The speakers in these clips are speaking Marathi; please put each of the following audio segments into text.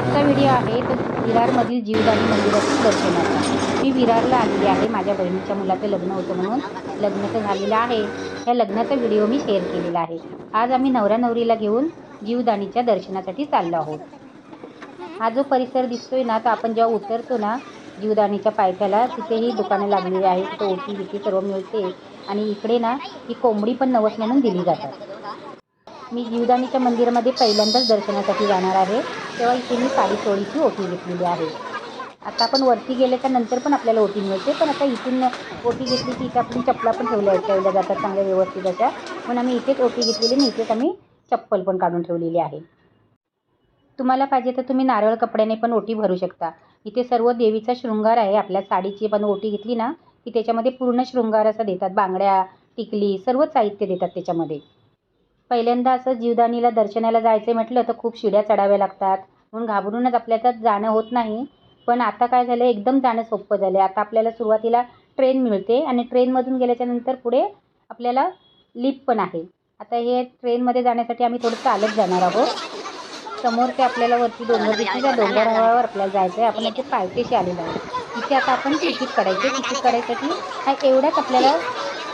आजचा व्हिडिओ आहे. तो विरारमधील जीवदानी मंदिरातील दर्शनाचा. मी विरारला आलेली आहे. माझ्या बहिणीच्या मुलाचं लग्न होतं म्हणून लग्न तर झालेलं आहे. या लग्नाचा व्हिडिओ मी शेअर केलेला आहे. आज आम्ही नवरा नवरीला घेऊन जीवदानीच्या दर्शनासाठी चाललो आहोत. हा जो परिसर दिसतोय ना तो आपण जेव्हा उतरतो ना जीवदानीच्या पायथ्याला तिथेही दुकानं लागलेली आहेत. तिथे ओटी बिटी सर्व मिळते. आणि इकडे ना ही कोंबडी पण नवस म्हणून दिली जातात. मी जीवदानीच्या मंदिरामध्ये पहिल्यांदाच दर्शनासाठी जाणार आहे. तेव्हा इथे मी साडी चोळीची ओटी घेतलेली आहे. आता आपण वरती गेल्याच्यानंतर पण आपल्याला ओटी मिळते पण आता इथून ओटी घेतली की इथे आपण चपला पण ठेवल्या ठेवल्या जातात चांगल्या व्यवस्थित अशा. म्हणून आम्ही इथेच ओटी घेतलेली आणि इथेच आम्ही चप्पल पण काढून ठेवलेली आहे. तुम्हाला पाहिजे तर तुम्ही नारळ कपड्याने पण ओटी भरू शकता. इथे सर्व देवीचा शृंगार आहे आपल्या साडीची पण ओटी घेतली ना की त्याच्यामध्ये पूर्ण शृंगार असं देतात बांगड्या टिकली सर्व साहित्य देतात त्याच्यामध्ये. पहिल्यांदा असं जीवदानीला दर्शनाला जायचं म्हटलं तर खूप शिड्या चढाव्या लागतात म्हणून घाबरूनच आपल्याला जाणं होत नाही. पण आता काय झालं एकदम जाणं सोपं झालं. आहे आता आपल्याला सुरुवातीला ट्रेन मिळते आणि ट्रेनमधून गेल्याच्यानंतर पुढे आपल्याला लिप पण आहे. आता हे ट्रेनमध्ये जाण्यासाठी आम्ही थोडं चालत जाणार आहोत. समोर ते आपल्याला वरती डोंगर दिसतील त्या डोंगरावर आपल्याला जायचं आहे आपण इथे पायथ्याशी आलेलो आहोत. इथे आता आपण तिकीट काढायचे. तिकीट काढायसाठी हा एवढ्याच आपल्याला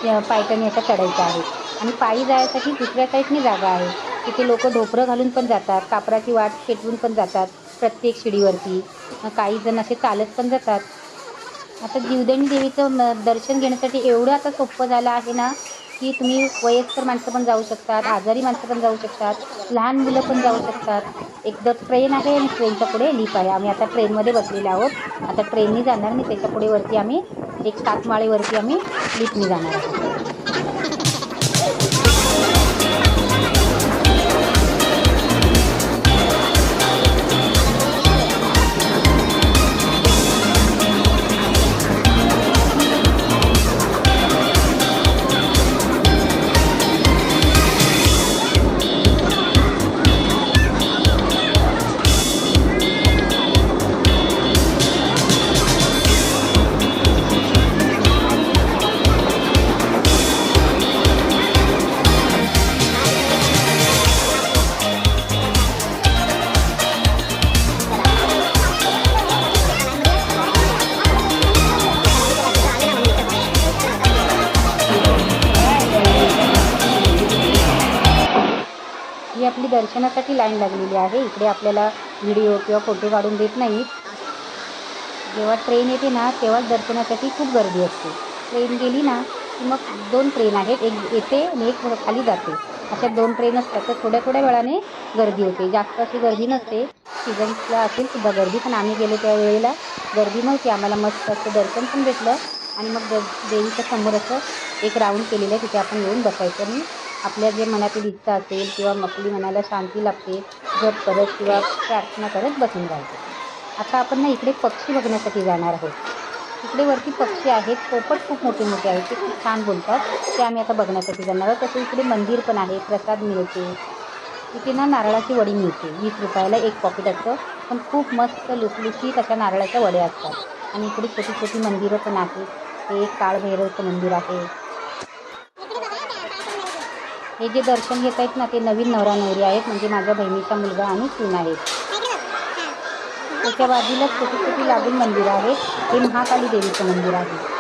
अ, पायथ्याने अशा चढायचं आहे. आणि पायी जायसाठी दुसऱ्या साईडनी जागा आहे. तिथे लोक ढोपरं घालून पण जातात कापराची वाट पेटवून पण जातात प्रत्येक शिडीवरती. काही जण असे चालत पण जातात. आता जीवदानी देवीचं म- दर्शन घेण्यासाठी एवढं आता सोपं झालं आहे ना की तुम्ही वयस्कर माणसं पण जाऊ शकतात आजारी माणसं पण जाऊ शकतात लहान मुलं पण जाऊ शकतात. एकदा ट्रेन आहे आणि ट्रेनच्या पुढे लिप आहे. आम्ही आता ट्रेनमध्ये बसलेले आहोत. आता ट्रेननी जाणार आणि त्याच्या पुढे वरती आम्ही एक सातमाळेवरती आम्ही लिपनी जाणार आहोत. दर्शनासाठी लाईन लागलेली आहे. इकडे आपल्याला व्हिडिओ किंवा फोटो काढून देत नाहीत जेव्हा ट्रेन येते ना तेव्हाच दर्शनासाठी खूप गर्दी असते. ट्रेन गेली ना की मग दोन ट्रेन आहेत. एक येते आणि एक खाली जाते. अशा दोन ट्रेन असतात. तर थोड्या थोड्या वेळाने गर्दी होते. जास्त अशी गर्दी नसते. सीझनला असेल सुद्धा गर्दी. पण आम्ही गेलो त्या वेळेला गर्दी नव्हती. आम्हाला मस्त असं दर्शन पण भेटलं. आणि मग देवीच्या समोर असं एक राऊंड केलेलं आहे. तिथे आपण येऊन बसायचं. आणि आपल्या जे मनातील इच्छा असेल किंवा आपली मनाला शांती लागते जप करत किंवा प्रार्थना करत बसून जायचं आता आपण ना इकडे पक्षी बघण्यासाठी जाणार आहोत. इकडे वरती पक्षी आहेत पोपट खूप मोठे मोठे आहेत ते खूप छान बोलतात. ते आम्ही आता बघण्यासाठी जाणार आहोत. तसं इकडे मंदिर पण आहे प्रसाद मिळते. इथे ना नारळाची वडी मिळते वीस रुपयाला एक पॉकेट असतं. पण खूप मस्त लुसलुशीत अशा नारळाच्या वड्या असतात. आणि इकडे छोटी छोटी मंदिरं पण आहेत. हे एक काळभैरवचं मंदिर आहे. हे जे दर्शन घेत आहेत ना ते नवीन नवरा नवरी आहेत. म्हणजे माझ्या बहिणीचा मुलगा आणि सून आहेत. त्याच्या बाजूला छोटी छोटी लागून मंदिरं आहेत. हे महाकाली देवीचं मंदिर आहे.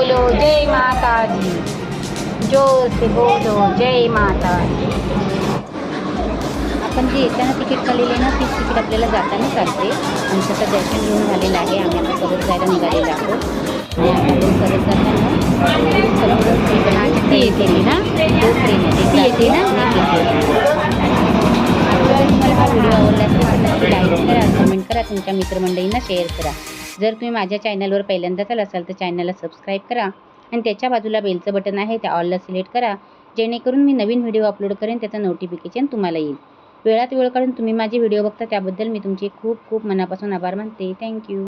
बोलो जय माता जी जोर से बोलो जय माता जी आपण जे येताना तिकीट काढलेली ना तीच तिकीट आपल्याला जाताना चालते. आमचं तर दर्शन घेऊन झालेलं आहे. आम्ही आता परत जायला निघालेलं आहोत. परत जाताना ती येते ना? ती येते ना? तुम्हाला हा व्हिडिओ आवडला असेल तर लाईक करा कमेंट करा तुमच्या मित्रमंडळींना शेअर करा. जर तुम्ही माझ्या चॅनलवर पहिल्यांदाच आला असाल तर चॅनलला सबस्क्राईब करा आणि त्याच्या बाजूला बेलचं बटन आहे त्या ऑलला सिलेक्ट करा. जेणेकरून मी नवीन व्हिडिओ अपलोड करेन त्याचं नोटिफिकेशन तुम्हाला येईल. वेळात वेळ काढून तुम्ही माझे व्हिडिओ बघता त्याबद्दल मी तुमचे खूप खूप मनापासून आभार मानते. थँक्यू